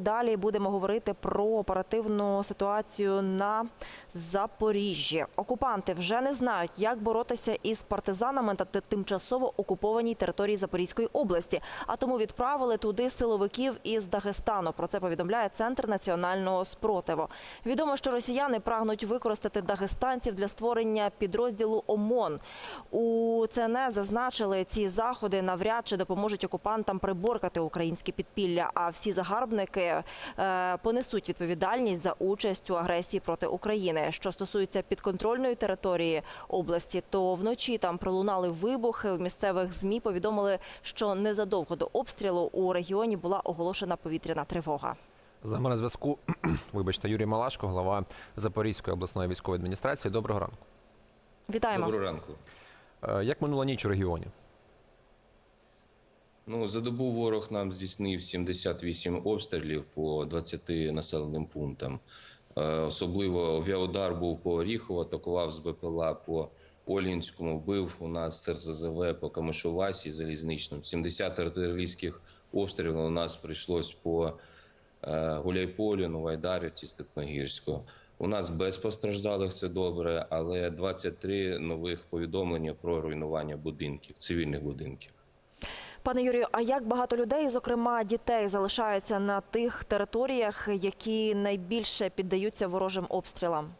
Далі будемо говорити про оперативну ситуацію на Запоріжжі. Окупанти вже не знають, як боротися із партизанами та тимчасово окупованій території Запорізької області, а тому відправили туди силовиків із Дагестану. Про це повідомляє Центр національного спротиву. Відомо, що росіяни прагнуть використати дагестанців для створення підрозділу ОМОН. У ЦНЕ зазначили, ці заходи навряд чи допоможуть окупантам приборкати українське підпілля. А всі загарбники е, понесуть відповідальність за участь у агресії проти України. Що стосується підконтрольної території області, то вночі там пролунали вибухи. У місцевих змі повідомили, що незадовго до обстрілу у регіоні була оголошена повітряна тривога. З нами на зв'язку, вибачте, Юрій Малашко, голова Запорізької обласної військової адміністрації. Доброго ранку. Вітаємо. Доброго ранку. Е, Як минула ніч у регіоні? Ну, за добу ворог нам здійснив 78 обстрілів по 20 населеним пунктам. Е, Особливо авіаудар був по Оріхово, атакував з БПЛА по Олінському, бив у нас РЗЗВ по Камишовасі, Залізничному. 70 артилерійських обстрілів у нас прийшлось по е, Гуляйполю, Новайдарівці, Степногірську. У нас без постраждалих це добре, але 23 нових повідомлення про руйнування будинків, цивільних будинків. Пане Юрію, а як багато людей, зокрема дітей, залишаються на тих територіях, які найбільше піддаються ворожим обстрілам?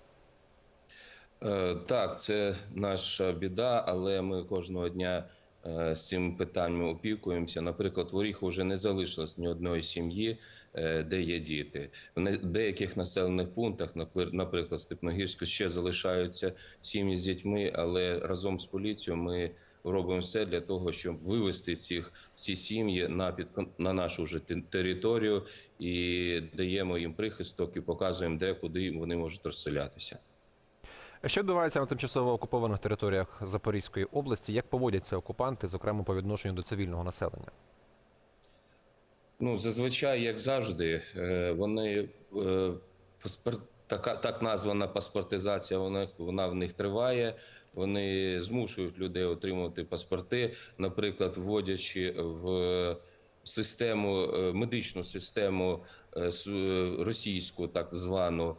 Е, Так, це наша біда, але ми кожного дня е, з цим питанням опікуємося. Наприклад, в Оріху вже не залишилось ні одної сім'ї, е, де є діти. В деяких населених пунктах, наприклад, Степногірську, ще залишаються сім'ї з дітьми, але разом з поліцією ми робимо все для того, щоб вивести цих ці сім'ї на підкон- на нашу вже територію і даємо їм прихисток і показуємо, де куди вони можуть розселятися. Що відбувається на тимчасово окупованих територіях Запорізької області? Як поводяться окупанти, зокрема по відношенню до цивільного населення? Ну, зазвичай, як завжди, е, вони е, паспорт, така так названа паспортизація. Вона вона в них триває. Вони змушують людей отримувати паспорти, наприклад, вводячи в систему е, медичну систему е, е, російську, так звану.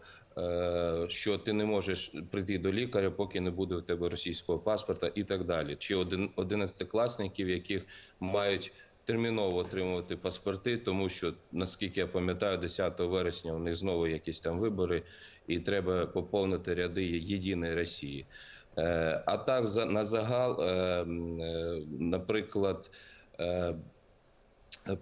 Що ти не можеш прийти до лікаря, поки не буде в тебе російського паспорта, і так далі. Чи один одинадцятикласників, яких мають терміново отримувати паспорти, тому що наскільки я пам'ятаю, 10 вересня у них знову якісь там вибори, і треба поповнити ряди єдиної Росії. Е, А так на загал, е, е, наприклад.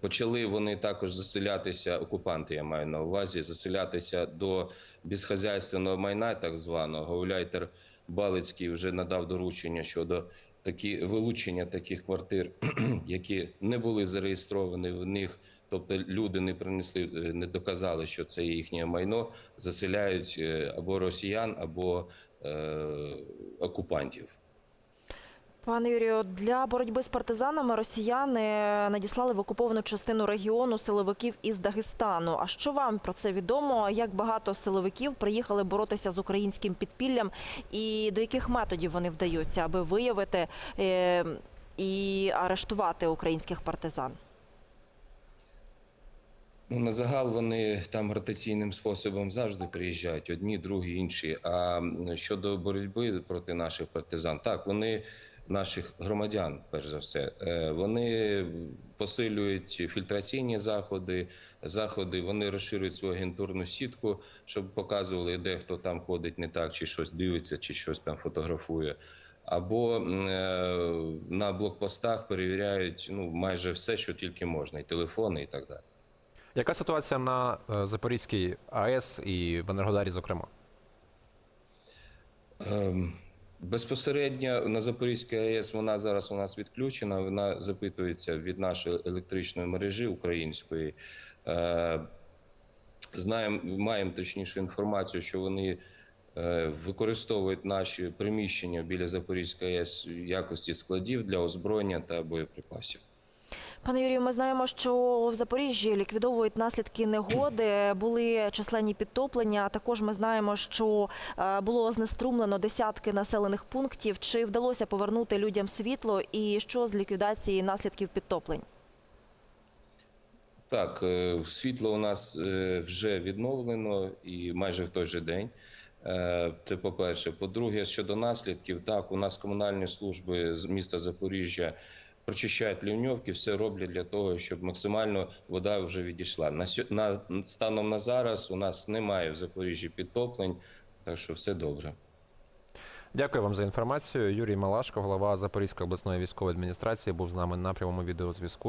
Почали вони також заселятися, окупанти, я маю на увазі, заселятися до безхазяйственного майна, так званого. Гауляйтер Балицький вже надав доручення щодо такі вилучення таких квартир, які не були зареєстровані в них. Тобто люди не принесли, не доказали, що це їхнє майно, заселяють або росіян, або окупантів. Пане Юрію, для боротьби з партизанами росіяни надіслали в окуповану частину регіону силовиків із Дагестану. А що вам про це відомо? Як багато силовиків приїхали боротися з українським підпіллям, і до яких методів вони вдаються, аби виявити е, і арештувати українських партизан? Ну, на загал вони там ротаційним способом завжди приїжджають одні, другі, інші. А щодо боротьби проти наших партизан, так вони наших громадян, перш за все, е, вони посилюють фільтраційні заходи, заходи. Вони розширюють свою агентурну сітку, щоб показували, де хто там ходить не так, чи щось дивиться, чи щось там фотографує. Або е, на блокпостах перевіряють ну майже все, що тільки можна, і телефони, і так далі. Яка ситуація на е, Запорізькій АЕС і в Енергодарі, зокрема? Ем, Безпосередньо на Запорізькій АЕС вона зараз у нас відключена. Вона запитується від нашої електричної мережі української. Е, Знаємо, маємо точніше інформацію, що вони е, використовують наші приміщення біля Запорізької АЕС в якості складів для озброєння та боєприпасів. Пане Юрію, ми знаємо, що в Запоріжжі ліквідовують наслідки негоди, були численні підтоплення. а Також ми знаємо, що е, було знеструмлено десятки населених пунктів. Чи вдалося повернути людям світло, і що з ліквідації наслідків підтоплень? Так, е, світло у нас е, вже відновлено і майже в той же день. Це по-перше. По-друге, щодо наслідків, так, у нас комунальні служби з міста Запоріжжя прочищають лівньовки, все роблять для того, щоб максимально вода вже відійшла. На, на станом на зараз у нас немає в Запоріжжі підтоплень, так що все добре. Дякую вам за інформацію. Юрій Малашко, голова Запорізької обласної військової адміністрації, був з нами на прямому відеозв'язку.